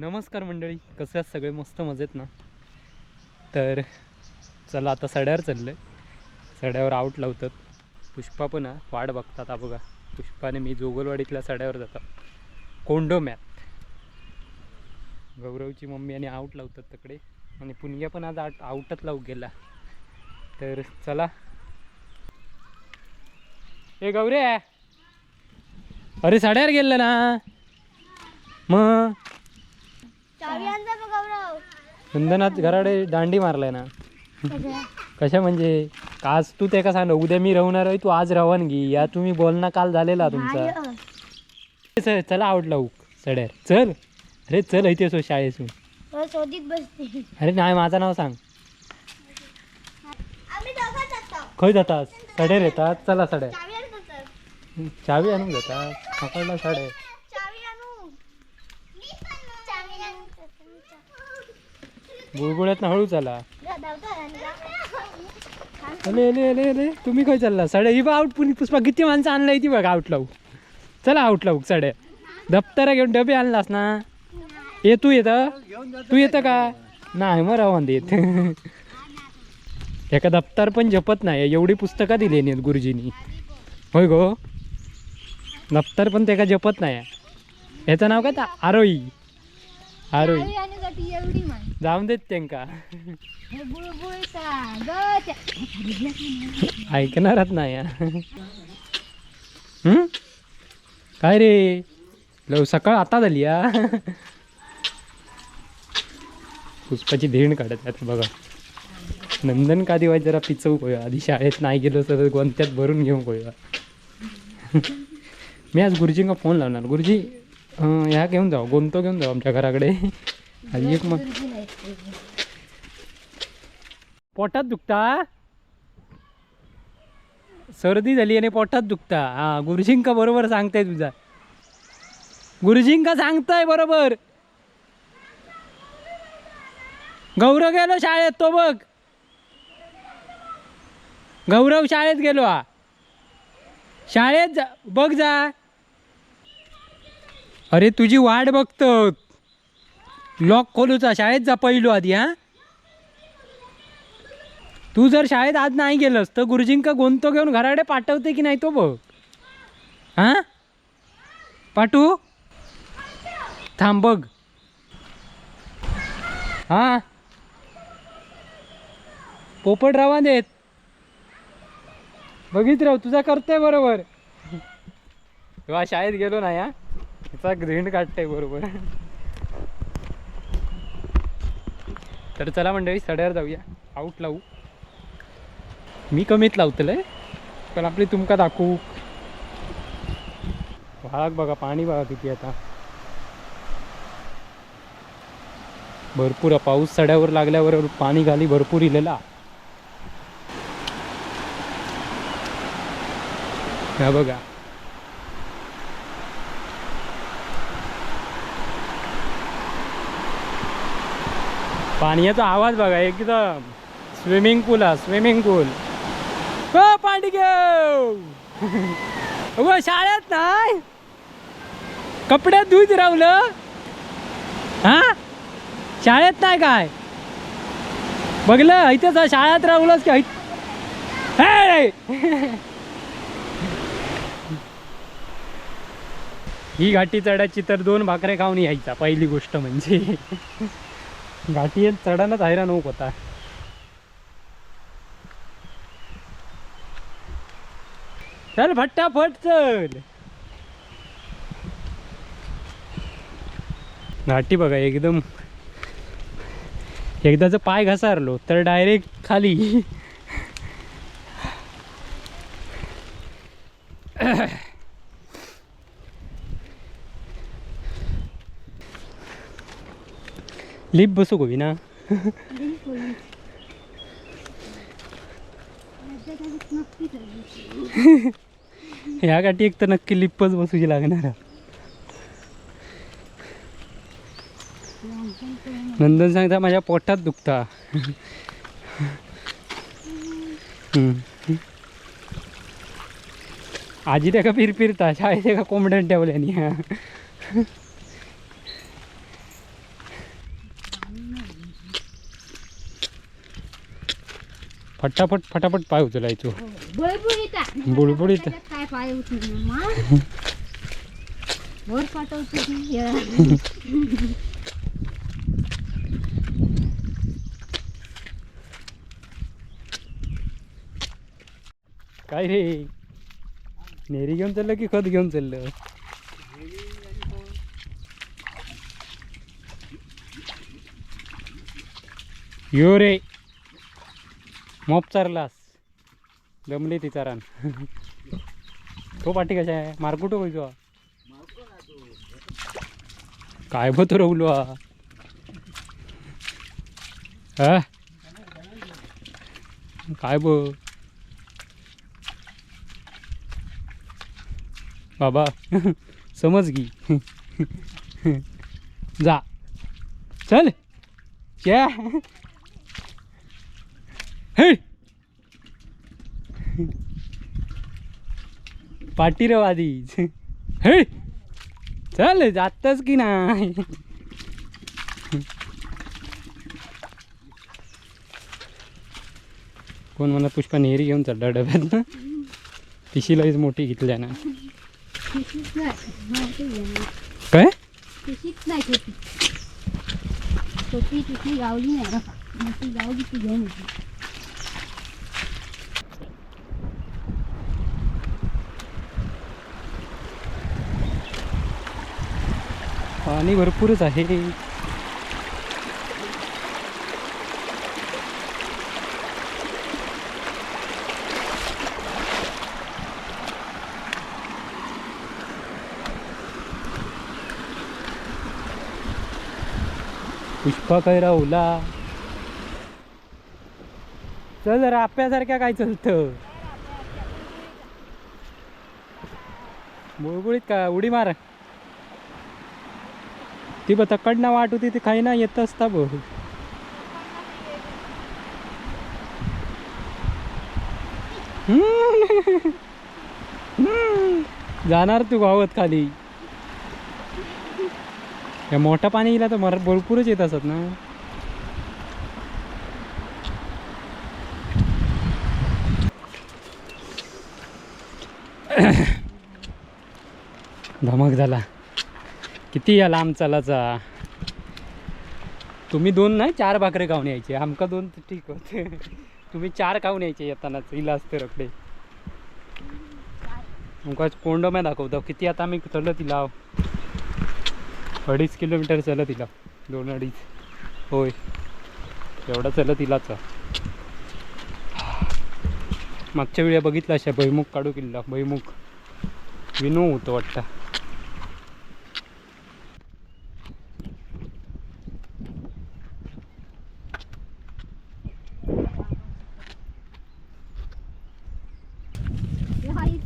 नमस्कार मंडळी कसे आहात सगळे मस्त मजेत ना? तर चला आता सड्यावर चाललं आहे सड्यावर आऊट लावतात. पुष्पा पण आहे, वाट बघतात. हा बघा पुष्पाने मी जोगलवाडीतल्या सड्यावर जातात कोंडो मॅथ गौरवची मम्मी आणि आऊट लावतात तकडे. आणि पुनग्या पण आज आट आऊटच लावू गेला. तर चला. ए गौरे! अरे साड्यावर गेलं ना? मग? वंदनात घराडे दांडी मारलाय ना. कशा म्हणजे? आज तू ते का सांग उद्या मी राहणार आहे तू आज रवानगी या तुम्ही बोलणं काल झालेला तुमचा. चल, चला आउट लावू सड्यार. चल. अरे चल इथे सो शाळेसून हो, अरे नाही माझं नाव सांग. खय जातात. सड्यार येतात. चला सड्या चावी आणून जातात पकडला सड्या चावी आणू चावी आणू बुळबुळ्यात हळू चला. अले अले अले अले तुम्ही खय चालला? सड्या ही बा आउट पुणी पुष्पा किती माणसं आणलाय ती बघ आउट लावू चला आउट लावू सड्या दप्तरा घेऊन डबे आणलास ना? ये तू येतं? तू येतं का? नाही मग रावण देत एका दप्तर पण जपत नाही एवढी पुस्तकं दिली नाहीत गुरुजींनी. होय गो. दप्तर पण त्याका जपत नाही. याचं नाव काय? आरोई आरोई जाऊन देत त्यांका ऐकणारच नाही हं? काय रे? लव सकाळ आता झाली या पुष्पाची धेण काढत आता बघा. नंदन का दिवाय जरा पिचवू कोया आधी शाळेत नाही गेलो तर गोंत्यात भरून घेऊन कोया मी आज गुरुजींना फोन लावणार. गुरुजी ह्या घेऊन जाऊ गोंतो घेऊन जाऊ आमच्या घराकडे. एक मग. पोटात दुखता? सर्दी झाली आणि पोटात दुखता. हा गुरुजींका बरोबर सांगताय तुझा. गुरुजींका सांगताय बरोबर. गौरव गेलो शाळेत तो बघ. गौरव शाळेत गेलो हा. शाळेत जा बघ जा. अरे तुझी वाट बघतो लॉक खोलूचा शाळेत जा पहिलो आधी हा? तू जर शाळेत आज नाही गेलंस तर गुरुजींका गोंतो घेऊन घराकडे पाठवते की नाही तो बघ. हां? पाठवू थांब बघ. हां? पोपट रावा देत बघित राव तुझा करतोय बरोबर. तेव्हा शाळेत गेलो नाही हा? तुझा ग्रीन काढतंय बरोबर. तर चला मंडळी सड्यावर जाऊया. आऊट लावू. मी कमीत लावतलंय पण आपली तुमका दाखवू. व्हाळाक बघा पाणी बघा किती आता. भरपूर पाऊस सड्यावर लागल्यावर पाणी घाली भरपूर इलेला. ह्या बघा. पाण्याचा आवाज बघा एकदम स्विमिंग पूल हा स्विमिंग पूल. हो पाणी घेऊ. व शाळेत नाही? कपड्यात धुईत राहुलं? हा? शाळेत नाही काय? बघलं इथेच शाळेत राहुलंच काय ही घाटी चढायची तर दोन भाकरे खाऊन यायचा पहिली गोष्ट म्हणजे. घाटी चढानच हैराण होत होता. चल फटाफट चल. घाटी बघा एकदम. एकदाच पाय घसारलो तर डायरेक्ट खाली. लिप बसू गोवी ना ह्या गाठी एक तर नक्की लिप्पच बसूची लागणार नंदन सांगता माझ्या पोटात दुखता आजी त्या का फिरफिरता शाळेत का कोंबड्यान ठेवल्यानी फटाफट फटाफट पाय उचलायचो. बुळबुळीता बुळबुळीत. त्याच्यात काय पाय उचलून मग? वर पाठवतो ती य. काय रे? नेरी घेऊन चाललं की खत घेऊन चाललं? यो रे. मोप चारलास जमली ती चारान तो पाठी कशा आहे? मारकुटो पैसो काय बो तो रवलो हा. काय बो बाबा समज की. जा. चल. च्या हे! पाटी रे आधीच हे! चल जातच की नाही? कोण म्हणा पुष्पा नेहरी घेऊन चालला डब्यात ना पिशीलाच मोठी घेतल्या ना. काय? गावली नाही बघा. मोठी गावली ती घेऊन येते. पाणी भरपूरच आहे. पुष्पा काय राहुला? चल जरा काय चलतं? मुळगुळीत का? उडी मार. ती बघ तकडना वाट होती ती काही ना येत असता बघ. जाणार तू गावात खाली. या मोठा पाणी येईल तर मर भरपूरच येत असत ना. धमक झाला. किती या लांब चालाचा तुम्ही दोन नाही चार भाकरे खाऊन यायचे. आमका दोन ठीक होते. तुम्ही चार खाऊन यायचे येताना. इला असते रकडे आमका कोंड मी दाखवतो. किती आता आम्ही चल तिला. अडीच किलोमीटर चल तिला. दोन अडीच. होय. एवढा चल तिलाच. मागच्या वेळी बघितलं अशा भैमुख काढू किल्ला. भैमुख विनो होतो वाटतं हे हा इथंच नाही गण्याचं.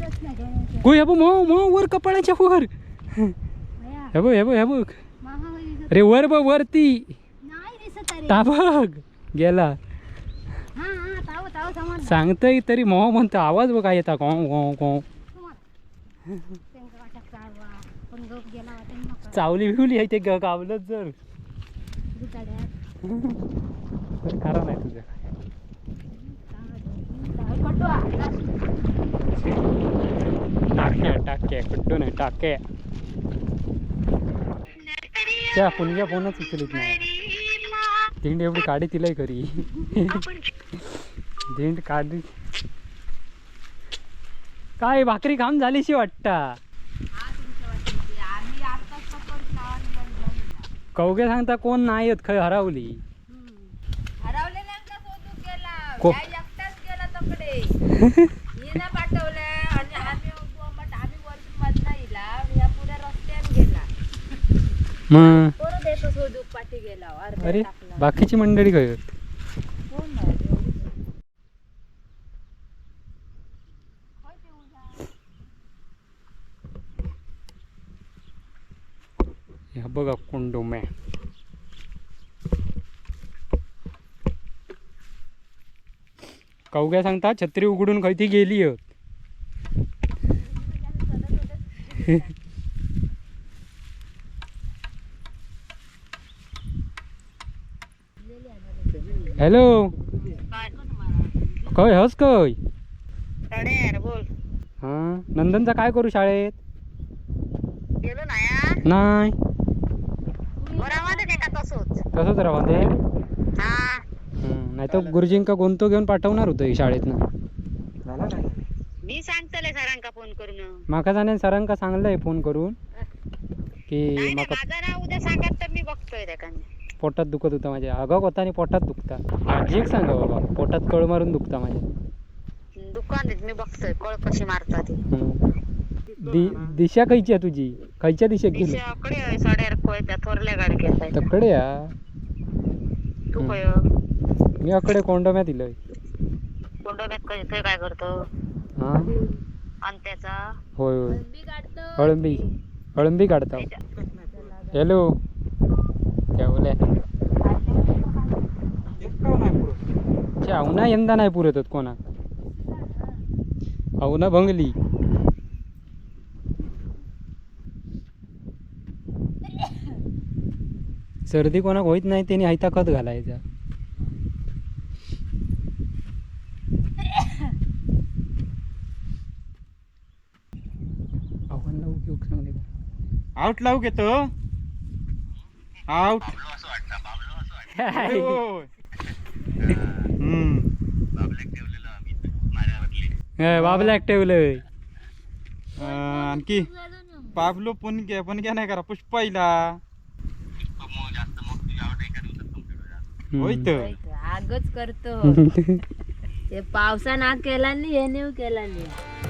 गो हे बघ मो मो वर कपाळाच्या वर. हे बघ हे बघ हे बघ. अरे वर बघ वरती. नाही दिसत अरे. ता बघ गेला. सांगतय तरी मोह म्हणतो आवाज बघ काय येता कॉ कॉ चावली बिवली आहे ते ग- गावलंच जर. खरा नाही तुझं टाक्या टाक्या कुठं नाही टाक्या त्या पुणग्या फोनच उचलित नाही. दिंड एवढी काढी तिलाही करी दिंड काढी. काय भाकरी काम झालीशी वाटता? कवगे सांगता कोण नाही येत खय हरवली गेला. को- या एकटाच गेला तकडे हिनं पाठवलं आणि आम्ही मग आम्ही वरतून मधला इला या पुऱ्या रस्त्यात गेला मग अरे बाकीची मंडळी काय. ह्या बघा कोंडोम्या कवग्या सांगता छत्री उघडून खय ती गेली आहेत. हॅलो खय हस खय हा? नंदनचा काय करू शाळेत? ना नाही. तसंच? तसंच राहा ते नाही तर गुरुजींका कोणतो घेऊन पाठवणार होतं शाळेतनं. मी सांगतले सरांका फोन करून. माका जाणे सरांका सांगलंय फोन करून की नाही नाही माका माझं नाव उद्या सांगत तर मी बघतोय त्या पोटात दुखत होतं माझ्या. अगं होता आणि पोटात दुखता. माझी एक सांगा बाबा पोटात कळ मारून दुखता माझ्या. दुकानात मी बघतोय कळ कशी मारतात. दि दिशा खयची आहे तुझी? खयच्या दिशेक गेली? तकडे या. तू कोय मी अकडे कोंडम्यात दिलंय. कोंडोब्यात काय इथे काय करतो? हा? आणि त्याचा होय होय. बी काढतो. अळंबी. अळंबी काढता. हॅलो काय बोले अवना यंदा नाही पुरत होत कोणा? अवना भंगली सर्दी कोणाक होईत नाही त्याने हायता खत घालायचा आउट लावू घेतो. आउट हे, बाबल्याक ठेवलंय आणखी? पाबलो पण घ्या पण घ्या नाही करा पुष्पाईला होय तर आगच करतो ते पावसा ना केला नाही हे नेऊ केला नाही